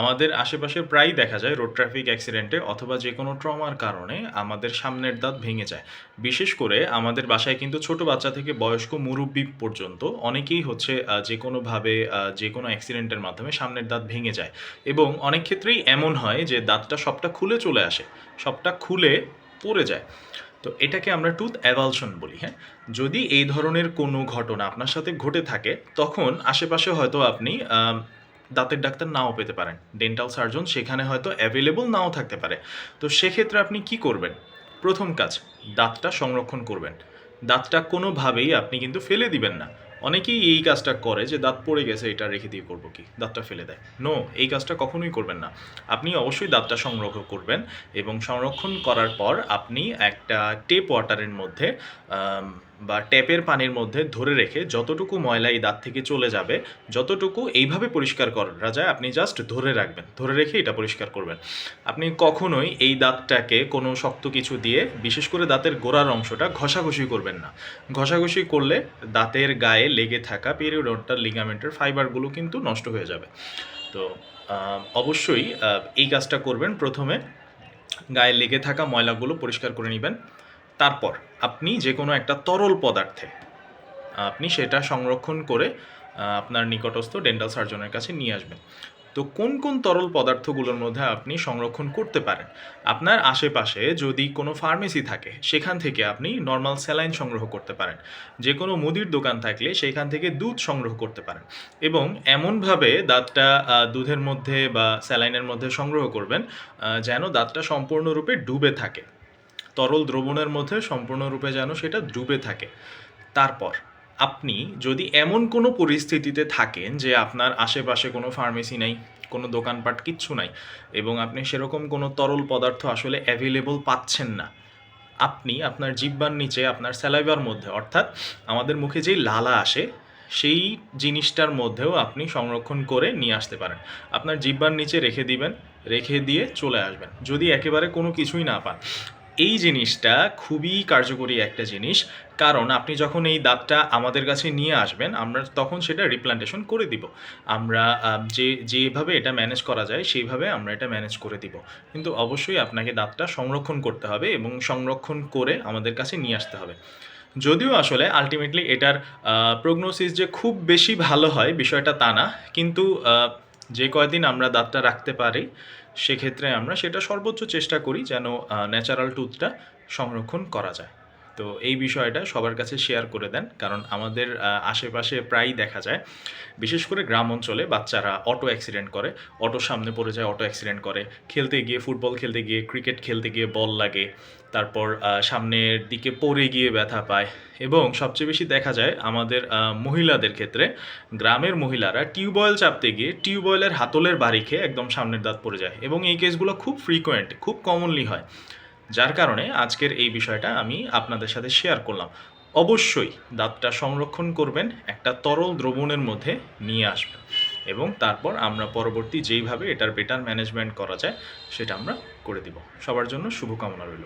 আমাদের আশেপাশে প্রায়ই দেখা যায় রোড ট্রাফিক অ্যাক্সিডেন্টে অথবা যে কোনো ট্রমার কারণে আমাদের সামনের দাঁত ভেঙে যায়। বিশেষ করে আমাদের বাসায় কিন্তু ছোট বাচ্চা থেকে বয়স্ক মুরব্বি পর্যন্ত অনেকেই হচ্ছে যে কোনোভাবে যে কোনো অ্যাক্সিডেন্টের মাধ্যমে সামনের দাঁত ভেঙে যায়। এবং অনেক ক্ষেত্রেই এমন হয় যে দাঁতটা সবটা খুলে চলে আসে, সবটা খুলে পড়ে যায়। তো এটাকে আমরা টুথ অ্যাভালশন বলি হ্যাঁ? যদি এই ধরনের কোনো ঘটনা আপনার সাথে ঘটে থাকে, তখন আশেপাশে হয়তো আপনি দাঁতের ডাক্তার নাও পেতে পারেন। ডেন্টাল সার্জন সেখানে হয়তো অ্যাভেলেবল নাও থাকতে পারে। তো সেক্ষেত্রে আপনি কি করবেন? প্রথম কাজ, দাঁতটা সংরক্ষণ করবেন। দাঁতটা কোনোভাবেই আপনি কিন্তু ফেলে দিবেন না। অনেকেই এই কাজটা করে যে, দাঁত পড়ে গেছে, এটা রেখে দিয়ে করব কি? দাঁতটা ফেলে দেয়। নো এই কাজটা কখনোই করবেন না। আপনি অবশ্যই দাঁতটা সংরক্ষণ করবেন এবং সংরক্ষণ করার পর আপনি একটা টেপ ওয়াটারের মধ্যে বা ট্যাপের পানির মধ্যে ধরে রেখে যতটুকু ময়লা এই দাঁত থেকে চলে যাবে, যতটুকু এইভাবে পরিষ্কার করা যায় আপনি জাস্ট ধরে রাখবেন। ধরে রেখে এটা পরিষ্কার করবেন। আপনি কখনোই এই দাঁতটাকে কোনো শক্ত কিছু দিয়ে, বিশেষ করে দাঁতের গোড়ার অংশটা ঘষাঘষি করবেন না। ঘষাঘষি করলে দাঁতের গায়ে লেগে থাকা পেরিওডন্টাল লিগামেন্টের ফাইবারগুলো কিন্তু নষ্ট হয়ে যাবে। তো অবশ্যই এই কাজটা করবেন। প্রথমে গায়ে লেগে থাকা ময়লাগুলো পরিষ্কার করে নেবেন। তারপর আপনি যে কোনো একটা তরল পদার্থে, আপনি সেটা সংরক্ষণ করে আপনার নিকটস্থ ডেন্টাল সার্জনের কাছে নিয়ে আসবেন। তো কোন কোন তরল পদার্থগুলোর মধ্যে আপনি সংরক্ষণ করতে পারেন? আপনার আশেপাশে যদি কোনো ফার্মেসি থাকে, সেখান থেকে আপনি নর্মাল স্যালাইন সংগ্রহ করতে পারেন। যে কোনো মুদির দোকান থাকলে সেখান থেকে দুধ সংগ্রহ করতে পারেন। এবং এমনভাবে দাঁতটা দুধের মধ্যে বা স্যালাইনের মধ্যে সংগ্রহ করবেন যেন দাঁতটা সম্পূর্ণরূপে ডুবে থাকে। তরল দ্রবণের মধ্যে সম্পূর্ণরূপে যেন সেটা ডুবে থাকে। তারপর, আপনি যদি এমন কোনো পরিস্থিতিতে থাকেন যে আপনার আশেপাশে কোনো ফার্মেসি নাই, কোনো দোকানপাট কিচ্ছু নাই এবং আপনি সেরকম কোনো তরল পদার্থ আসলে অ্যাভেলেবল পাচ্ছেন না, আপনি আপনার জিব্বার নিচে, আপনার স্যালাইভার মধ্যে, অর্থাৎ আমাদের মুখে যেই লালা আসে, সেই জিনিসটার মধ্যেও আপনি সংরক্ষণ করে নিয়ে আসতে পারেন। আপনার জিব্বার নিচে রেখে দিবেন, রেখে দিয়ে চলে আসবেন। যদি একেবারে কোনো কিছুই না পান এই জিনিসটা খুবই কার্যকরী একটা জিনিস। কারণ আপনি যখন এই দাঁতটা আমাদের কাছে নিয়ে আসবেন, আমরা তখন সেটা রিপ্লান্টেশন করে দিব। আমরা যে, যেভাবে এটা ম্যানেজ করা যায়, সেইভাবে আমরা এটা ম্যানেজ করে দিব। কিন্তু অবশ্যই আপনাকে দাঁতটা সংরক্ষণ করতে হবে এবং সংরক্ষণ করে আমাদের কাছে নিয়ে আসতে হবে। যদিও আসলে আলটিমেটলি এটার প্রগনোসিস যে খুব বেশি ভালো হয় বিষয়টা তা না। কিন্তু যে কয়দিন আমরা দাঁতটা রাখতে পারি সেক্ষেত্রে আমরা সেটা সর্বোচ্চ চেষ্টা করি যেন ন্যাচারাল টুথটা সংরক্ষণ করা যায়। তো এই বিষয়টা সবার কাছে শেয়ার করে দেন, কারণ আমাদের আশেপাশে প্রায়ই দেখা যায়। বিশেষ করে গ্রাম অঞ্চলে বাচ্চারা অটো অ্যাক্সিডেন্ট করে অটোর সামনে পড়ে যায় অটো অ্যাক্সিডেন্ট করে। খেলতে গিয়ে ফুটবল খেলতে গিয়ে ক্রিকেট খেলতে গিয়ে বল লাগে, তারপর সামনের দিকে পড়ে গিয়ে ব্যথা পায়। এবং সবচেয়ে বেশি দেখা যায় আমাদের মহিলাদের ক্ষেত্রে, গ্রামের মহিলারা টিউবওয়েল চাপতে গিয়ে টিউবওয়েলের হাতলের বাড়ি খেয়ে একদম সামনের দাঁত পড়ে যায়। এবং এই কেসগুলো খুব ফ্রিকোয়েন্ট খুব কমনলি হয়। যার কারণে আজকের এই বিষয়টা আমি আপনাদের সাথে শেয়ার করলাম। অবশ্যই দাঁতটা সংরক্ষণ করবেন, একটা তরল দ্রবণের মধ্যে নিয়ে আসবেন এবং তারপর আমরা পরবর্তী যেইভাবে এটার বেটার ম্যানেজমেন্ট করা যায়, সেটা আমরা করে দিব। সবার জন্য শুভকামনা রইল।